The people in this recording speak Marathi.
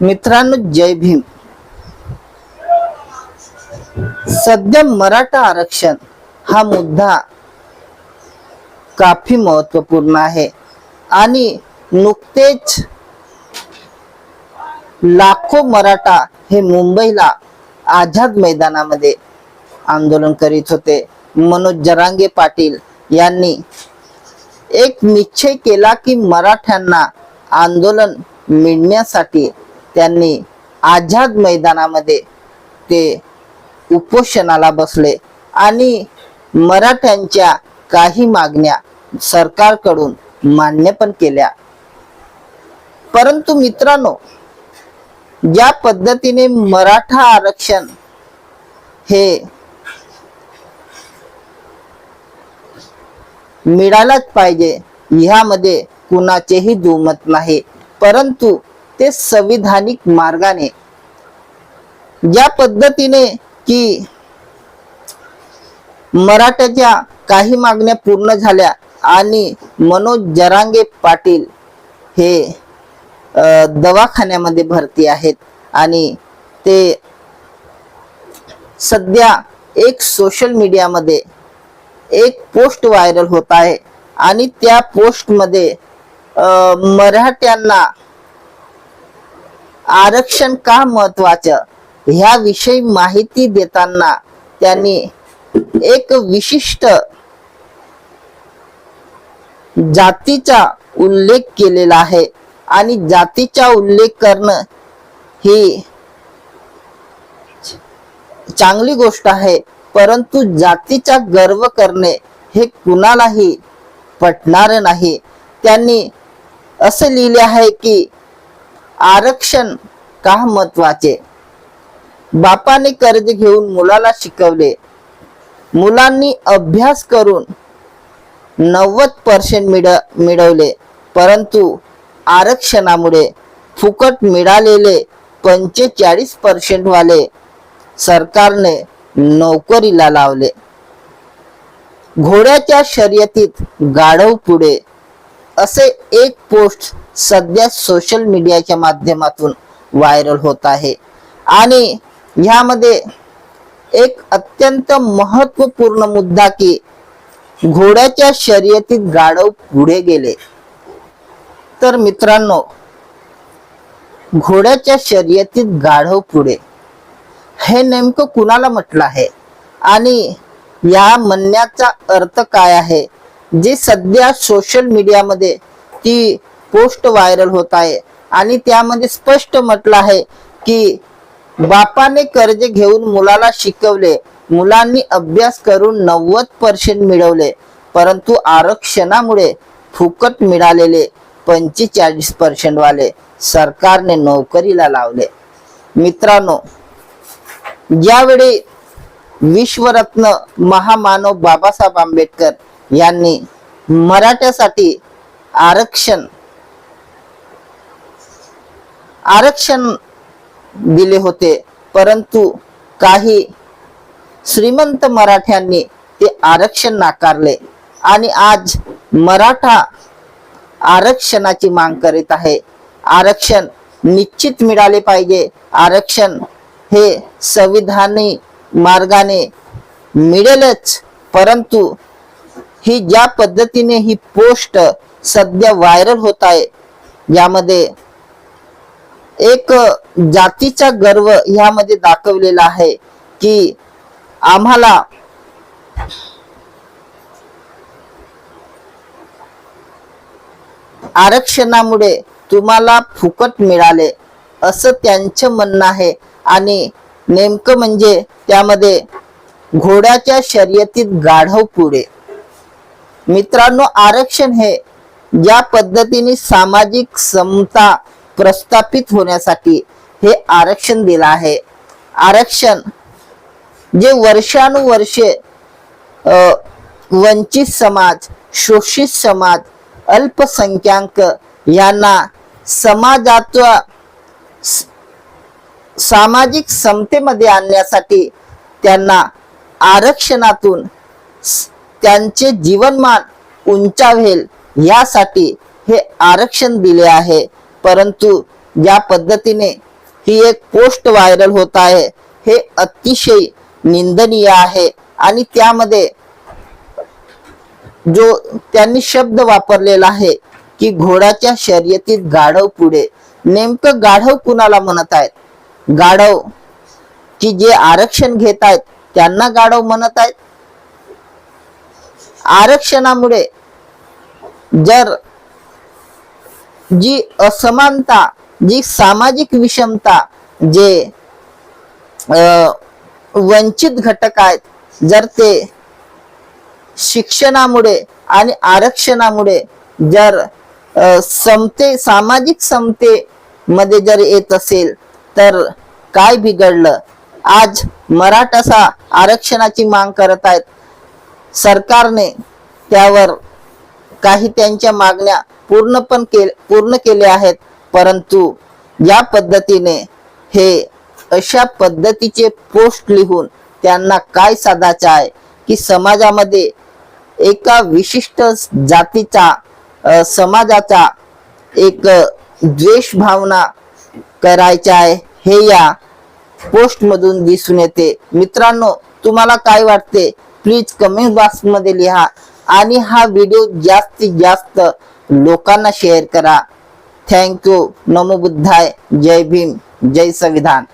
मित्रांनो जय भीम. सध्या मराठा आरक्षण हा मुद्दा काफी महत्त्वपूर्ण आहे. आणि नुकतेच लाखो मराठा हे मुंबईला आझाद मैदानामध्ये आंदोलन करीत होते. मनोज जरांगे पाटील यांनी एक निश्चय केला की मराठ्यांना आंदोलन मिळण्यासाठी त्यांनी आझाद मैदानामध्ये ते उपोषणाला बसले. आणि मराठ्यांच्या काही मागण्या सरकारकडून मान्य पण केल्या. परंतु मित्रांनो ज्या पद्धतीने मराठा आरक्षण हे मिळालाच पाहिजे ह्यामध्ये कुणाचेही दुमत नाही. परंतु ते संविधानिक मार्गाने. ज्या पद्धतीने की मराठ्याच्या काही मागण्या पूर्ण झाल्या आणि मनोज जरांगे पाटील हे दवाखान्यामध्ये भरती आहेत आणि ते सध्या एक सोशल मीडियामध्ये एक पोस्ट व्हायरल होत आहे आणि त्या पोस्टमध्ये मराठ्यांना आरक्षण का महत्वाचं? ह्याविषयी माहिती देताना त्यांनी एक विशिष्ट जातीचा उल्लेख केलेला आहे. आणि जातीचा उल्लेख करणं ही चांगली गोष्ट आहे. परंतु जातीचा गर्व करणे हे कुणालाही पटणार नाही. त्यांनी असे लिहिले आहे की आरक्षण का महत्त्वाचे? बापाने कर्ज घेऊन मुलाला शिकवले. मुलांनी अभ्यास करून नव्वद पर्सेंट मिळ मिळवले. परंतु आरक्षणामुळे फुकट मिळालेले पंचेचाळीस पर्सेंट वाले सरकारने नोकरीला लावले. घोड्याच्या शर्यतीत गाढव पुढे. असे एक पोस्ट सध्या सोशल मीडियाच्या माध्यमातून व्हायरल होत आहे. आणि ह्यामध्ये एक अत्यंत महत्त्वपूर्ण मुद्दा की घोड्याच्या शर्यतीत गाढव पुढे गेले. तर मित्रांनो घोड्याच्या शर्यतीत गाढव पुढे. हे नेमकं कुणाला म्हटलं आहे? आणि या म्हणण्याचा अर्थ काय आहे? जे सध्या सोशल मीडियामध्ये ती पोस्ट व्हायरल होत आहे. आणि त्यामध्ये स्पष्ट म्हटलं आहे की बापाने कर्ज घेऊन मुलाला शिकवले. मुलांनी अभ्यास करून नव्वद पर्सेंट मिळवले. परंतु आरक्षणामुळे फुकट मिळालेले पंचेचाळीस पर्सेंट वाले सरकारने नोकरीला लावले. मित्रांनो ज्यावेळी विश्वरत्न महामानव बाबासाहेब आंबेडकर यांनी मराठ्यासाठी आरक्षण आरक्षण दिले होते परंतु काही श्रीमंत मराठ्यांनी ते आरक्षण नाकारले आणि आज मराठा आरक्षणाची मांग करीत आहे. आरक्षण निश्चित मिळाले पाहिजे. आरक्षण हे संविधानी मार्गाने मिळेलच परंतु ही ज्या पद्धतीने ही पोस्ट सध्या व्हायरल होत आहे यामध्ये एक जातीचा गर्व ह्यामध्ये दाखवलेला आहे की आम्हाला आरक्षणामुळे तुम्हाला फुकट मिळाले असं त्यांचं म्हणणं आहे. आणि नेमकं म्हणजे त्यामध्ये घोड्याच्या शर्यतीत गाढव पुढे. मित्रांनो आरक्षण हे ज्या पद्धतीने सामाजिक समता प्रस्थापित होण्यासाठी हे आरक्षण दिलं आहे. आरक्षण जे वर्षानुवर्षे वंचित समाज शोषित समाज अल्पसंख्याक यांना समाजात सामाजिक समतेमध्ये आणण्यासाठी त्यांना आरक्षणातून त्यांचे जीवनमान उंचावेल यासाठी हे आरक्षण दिले आहे. परंतु ज्या पद्धतीने ही एक पोस्ट व्हायरल होत आहे. हे अतिशय निंदनीय आहे आणि त्यामध्ये जो त्यांनी शब्द वापरलेला आहे की घोड्याच्या शर्यतीत गाढव पुढे. नेमकं गाढव कुणाला म्हणत आहेत? गाढव की जे आरक्षण घेत आहेत त्यांना गाढव म्हणत आहेत? आरक्षणामुळे जर जी असमानता जी सामाजिक विषमता जे वंचित घटक आहेत जर ते शिक्षणामुळे आणि आरक्षणामुळे जर समते सामाजिक समते मध्ये जर येत असेल तर काय बिघडलं? आज मराठासा आरक्षणाची मांग करत आहेत. सरकारने त्यावर काही त्यांच्या मागण्या पूर्ण पण के पूर्ण केल्या आहेत. परंतु या पद्धतीने हे अशा पद्धतीचे पोस्ट लिहून त्यांना काय साधायचं आहे की समाजामध्ये एका विशिष्ट जातीचा समाजाचा एक द्वेष भावना करायचा आहे हे या पोस्ट मधून दिसून येते. मित्रांनो तुम्हाला काय वाटते? प्लीज कमेंट बॉक्समध्ये लिहा. आणि हा व्हिडिओ जास्तीत जास्त लोकांना शेअर करा. थँक्यू नमो बुद्धाय. जय भीम. जय संविधान.